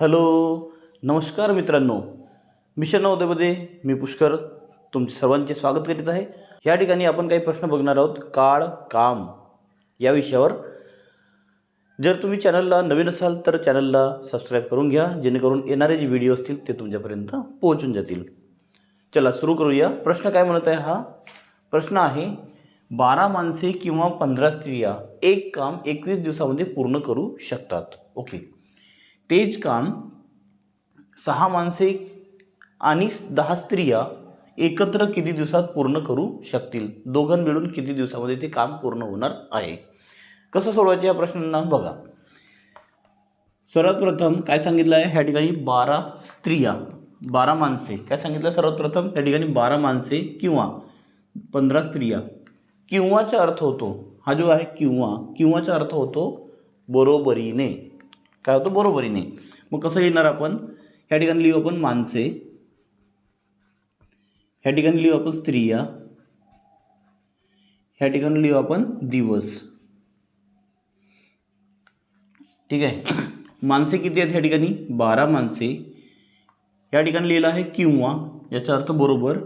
Hello नमस्कार मित्रांनो. Mission नवोदयमध्ये मी पुष्कर. तुमचे सर्वांचे स्वागत करीत आहे. या ठिकाणी आपण काही प्रश्न बघणार आहोत. काळ काम या विषयावर. जर तुम्ही चॅनलला नवीन असाल तर चॅनलला सबस्क्राईब करून घ्या. जेणेकरून येणारे जे व्हिडिओ असतील ते तुमच्यापर्यंत पोहोचून जातील. चला सुरू करूया. प्रश्न काय म्हणत आहे हा? प्रश्न आहे बारा माणसे किंवा पंधरा स्त्रिया एक काम एकवीस दिवसामध्ये पूर्ण करू शकतात. ओके. तेच काम सहा माणसे आणि दहा स्त्रिया एकत्र किती दिवसात पूर्ण करू शकतील? दोघं मिळून किती दिवसामध्ये ते काम पूर्ण होणार आहे? कसं सोडवायचं या प्रश्नांना? बघा. सर्वात प्रथम काय सांगितलं आहे? ह्या ठिकाणी बारा स्त्रिया बारा माणसे. काय सांगितलं सर्वात प्रथम या ठिकाणी बारा माणसे किंवा पंधरा स्त्रिया. किंवाचा अर्थ होतो हा जो आहे किंवा किंवाचा अर्थ होतो बरोबरीने. काय होतो? बरोबरीने. मग कसं येणार आपण? ह्या ठिकाणी लिहू आपण माणसे. ह्या ठिकाणी लिहू आपण स्त्रिया. ह्या ठिकाणी लिहू आपण दिवस. ठीक आहे? माणसे किती आहेत ह्या ठिकाणी? बारा माणसे. या ठिकाणी लिहिलं आहे किंवा याचा अर्थ बरोबर.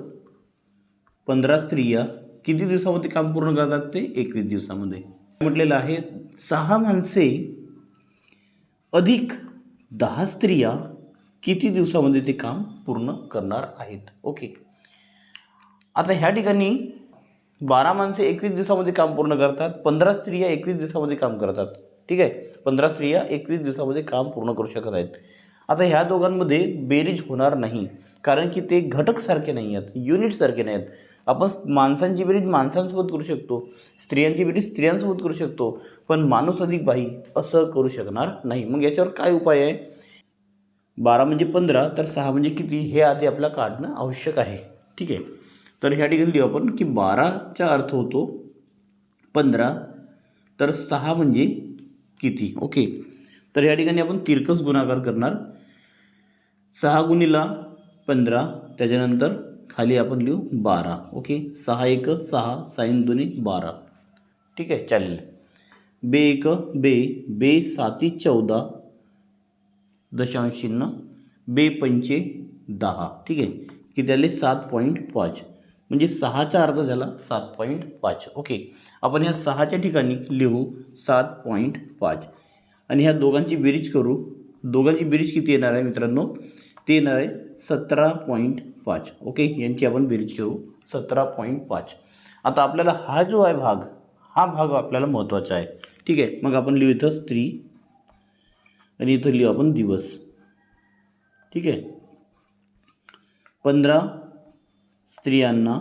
पंधरा स्त्रिया. किती दिवसामध्ये काम पूर्ण करतात ते? एकवीस दिवसामध्ये. म्हटलेलं आहे सहा माणसे अधिक दहा स्त्रिया किती दिवसामध्ये ते काम पूर्ण करणार आहेत? ओके आता ह्या ठिकाणी बारा माणसे एकवीस दिवसामध्ये काम पूर्ण करतात पंधरा स्त्रिया एकवीस दिवसामध्ये काम करतात. ठीक आहे? पंधरा स्त्रिया एकवीस दिवसामध्ये काम पूर्ण करू शकत आहेत. आता ह्या दोघांमध्ये बेरीज होणार नाही कारण की ते घटकसारखे नाही आहेत युनिटसारखे नाही आहेत. आपण माणसांची बेरीज माणसांसोबत करू शकतो स्त्रियांची बेरीज स्त्रियांसोबत करू शकतो पण माणूस अधिक बाई असं करू शकणार नाही. मग याच्यावर काय उपाय आहे? बारा म्हणजे पंधरा तर सहा म्हणजे किती? हे आधी आपल्याला काढणं आवश्यक आहे. ठीक आहे? तर ह्या ठिकाणी लिहू आपण की बाराचा अर्थ होतो पंधरा तर सहा म्हणजे किती? ओके. तर या ठिकाणी आपण तिरकस गुणाकार करणार. सहा गुणीला पंधरा त्याच्यानंतर खाली आपण लिहू बारा. ओके सहा एक सहा साईन दोन्ही बारा. ठीक आहे? चालेल बे एक बे. बे साती चौदा. दशांश चिन्ह. बे पंचे दहा. ठीक आहे? की त्याले सात पॉईंट पाच. म्हणजे सहाचा अर्थ झाला सात पॉईंट पाच. ओके आपण या सहाच्या ठिकाणी लिहू सात पॉईंट पाच. आणि ह्या दोघांची बेरीज करू. दोघांची बेरीज किती येणार आहे मित्रांनो? ते येणार आहे सतरा पॉईंट पाच. ओके यांची आपण बेरीज करू सतरा पॉईंट पाच. आता आपल्याला हा जो आहे भाग हा भाग आपल्याला महत्त्वाचा आहे. ठीक आहे? मग आपण लिहू इथं स्त्री आणि इथं लिहू आपण दिवस. ठीक आहे? पंधरा स्त्रियांना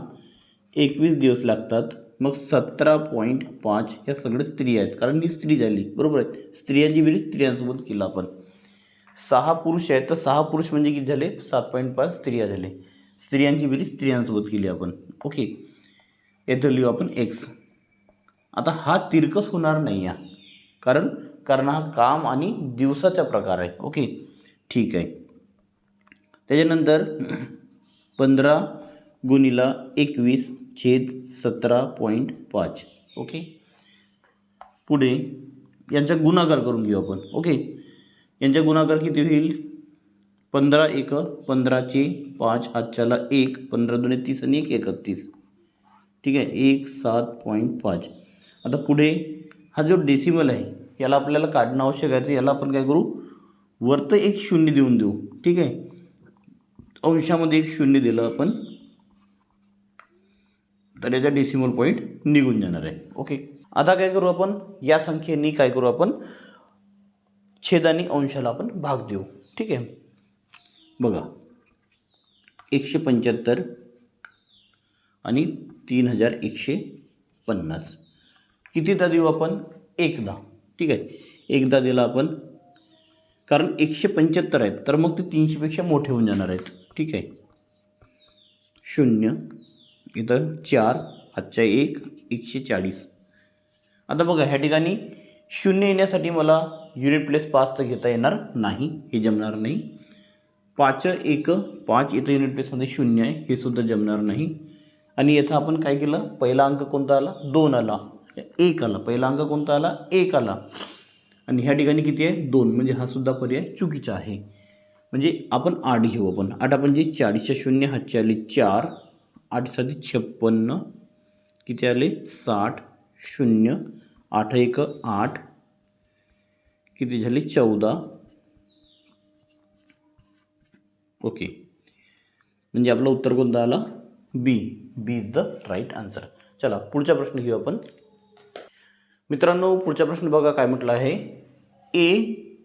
एकवीस दिवस लागतात. मग सतरा पॉईंट पाच ह्या सगळ्या स्त्री आहेत. कारण ही स्त्री झाली. बरोबर आहे? स्त्रियांची बेरीज स्त्रियांसोबत केलं आपण. सहा पुरुष आहेत. तर सहा पुरुष म्हणजे किती झाले? सात पॉईंट पाच स्त्रिया झाले. स्त्रियांची बेरीज स्त्रियांसोबत केली आपण. ओके येथं लिहू आपण एक्स आता हा तिरकस होणार नाही आहे कारण कारण हा काम आणि दिवसाचा प्रकार आहे. ओके ठीक आहे. त्याच्यानंतर पंधरा गुणीला एकवीस छेद सतरा पॉईंट पाच. ओके पुढे यांचा गुणाकार करून घेऊ आपण. ओके यांचा गुणाकार किती होईल? पंधरा एक पंधराचे पाच आजच्याला एक पंधरा दोन तीस आणि एक एकतीस. ठीक आहे? एक सात पॉईंट पाच. आता पुढे हा जो डेसिमल आहे याला आपल्याला काढणं आवश्यक आहे. तर याला आपण काय करू? वरतं एक शून्य देऊन देऊ. ठीक आहे? अंशामध्ये एक शून्य दिलं आपण तर याचा डेसिमल पॉईंट निघून जाणार आहे. ओके आता काय करू आपण? या संख्येने काय करू आपण? छेदानी अंशाला आपण भाग देऊ. ठीक आहे? बघा एकशे पंच्याहत्तर आणि तीन हजार एकशे पन्नास. कितीदा देऊ आपण? एकदा. ठीक आहे? एकदा दिला आपण. कारण एकशे पंच्याहत्तर आहेत. तर मग ते तीनशेपेक्षा मोठे होऊन जाणार आहेत. ठीक आहे? शून्य. इथं चार. हातच्या एक. एकशे चाळीस. आता बघा ह्या ठिकाणी शून्य येण्यासाठी मला युनिट प्लेस पाच तर घेता येणार नाही. हे जमणार नाही. पाच एक पाच इथं युनिट प्लेसमध्ये शून्य आहे हे सुद्धा जमणार नाही. आणि इथं आपण काय केलं? पहिला अंक कोणता आला? दोन आला. एक आला. पहिला अंक कोणता आला? एक आला. आणि ह्या ठिकाणी किती आहे? दोन. म्हणजे हा सुद्धा पर्याय चुकीचा आहे. म्हणजे आपण आठ घेऊ आपण. आठ आपण जे चाळीसच्या शून्य हातचे आले चार आठ साधी छप्पन्न. किती आले? साठ शून्य आठ एक आठ. किती झाले? चौदा. ओके. म्हणजे आपलं उत्तर कोणतं आलं? B B is the right answer चला पुढचा प्रश्न घेऊ आपण. मित्रांनो पुढचा प्रश्न बघा काय म्हटलं आहे. ए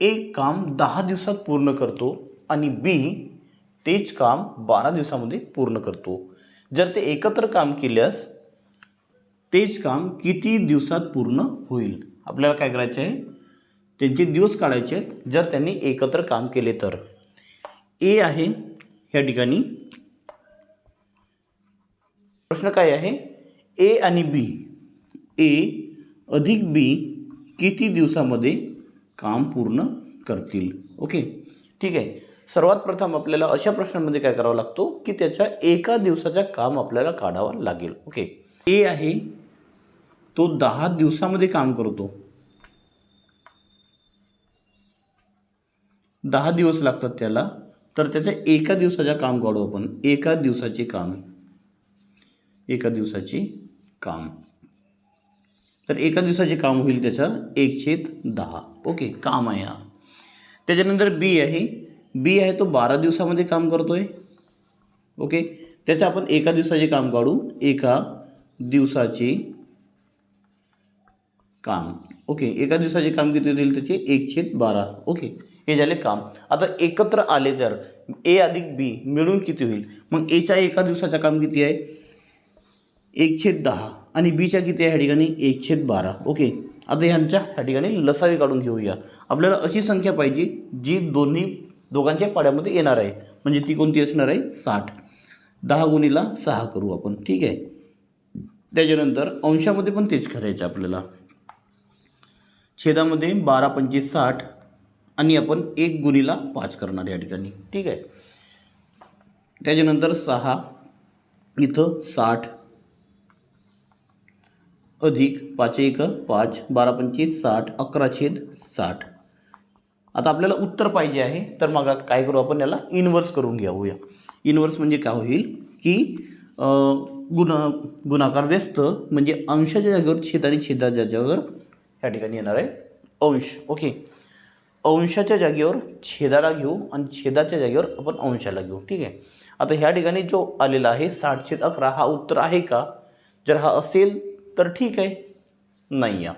एक काम दहा दिवसात पूर्ण करतो आणि बी तेच काम बारा दिवसामध्ये पूर्ण करतो. जर ते एकत्र काम केल्यास तेच काम किती दिवसात पूर्ण होईल? आपल्याला काय करायचं आहे? त्यांचे दिवस काढायचे आहेत जर त्यांनी एकत्र काम केले तर. ए आहे ह्या ठिकाणी. प्रश्न काय आहे? ए आणि बी. ए अधिक बी किती दिवसामध्ये काम पूर्ण करतील? ओके? ठीक आहे. सर्वात प्रथम आपल्याला अशा प्रश्नांमध्ये काय करावा लागतो? की त्याच्या एका दिवसाचा काम आपल्याला काढावं लागेल. ओके? ए आहे तो दहा दिवसामध्ये काम करतो. दहा दिवस लागतात त्याला. तर त्याच्या एका दिवसाच्या काम काढू आपण. एका दिवसाचे काम. एका दिवसाचे काम. तर एका दिवसाचे काम होईल त्याचं एक छेद दहा. ओके काम आहे हा. त्याच्यानंतर बी आहे. बी आहे तो बारा दिवसामध्ये काम करतो आहे ओके त्याचं आपण एका दिवसाचे काम काढू. एका दिवसाचे काम. ओके एका दिवसाचे काम किती होतील? त्याचे एक छेद बारा. ओके हे झाले काम. आता एकत्र आले जर ए अधिक बी मिळून किती होईल? मग एच्या एका दिवसाचं काम किती आहे? एक छेद दहा. आणि बीच्या किती आहे? ह्या ठिकाणी एक छेद बारा. ओके. आता ह्यांच्या ह्या ठिकाणी लसावी काढून घेऊया. आपल्याला अशी संख्या पाहिजे जी दोन्ही दोघांच्या पाड्यामध्ये येणार आहे. म्हणजे ती कोणती असणार आहे? साठ. दहा गुणीला सहा करू आपण. ठीक आहे? त्याच्यानंतर अंशामध्ये पण तेच करायचं आपल्याला. छेदामध्ये बारा पंचवीस साठ. आणि आपण एक गुणीला पाच करणार या ठिकाणी. ठीक आहे? त्याच्यानंतर सहा इथं साठ अधिक पाच एक पाच बारा पंचवीस साठ अकरा छेद साठ. आता आपल्याला उत्तर पाहिजे आहे तर मग काय करू आपण याला इन्व्हर्स करून घेऊया. इन्व्हर्स म्हणजे काय होईल? की गुण गुणाकार व्यस्त म्हणजे अंशाच्या जागेवर छेद आणि छेदाच्या जागेवर ह्या ठिकाणी येणार आहे अंश. ओके? अंशाच्या जागेवर छेदाला घेऊ आणि छेदाच्या जागेवर आपण अंशाला घेऊ. ठीक आहे? आता ह्या ठिकाणी जो आलेला आहे साठ छेद अकरा हा उत्तर आहे का? जर हा असेल तर ठीक आहे. नाही या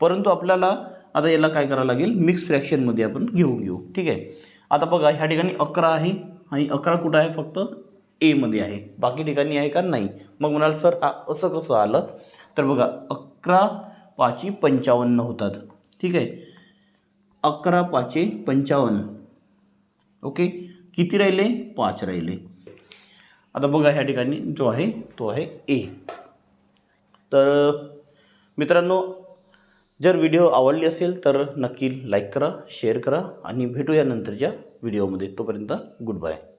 परंतु आपल्याला आता याला काय करावं लागेल? मिक्स फ्रॅक्शनमध्ये आपण घेऊन घेऊ. ठीक आहे? आता बघा ह्या ठिकाणी अकरा आहे आणि अकरा कुठं आहे? फक्त एमध्ये आहे. बाकी ठिकाणी आहे का? नाही. मग म्हणाल सर आ- असं कसं आलं? तर बघा अकरा पाची पंचावन्न होतात. ठीक आहे? अकरा पाचे पंचावन्न. ओके? किती राहिले? पाच राहिले. आता बघा ह्या ठिकाणी जो आहे तो आहे ए. तर मित्रांनो जर व्हिडिओ आवडली असेल तर नक्की लाईक करा शेअर करा आणि भेटूया नंतरच्या व्हिडिओमध्ये. तोपर्यंत गुड बाय.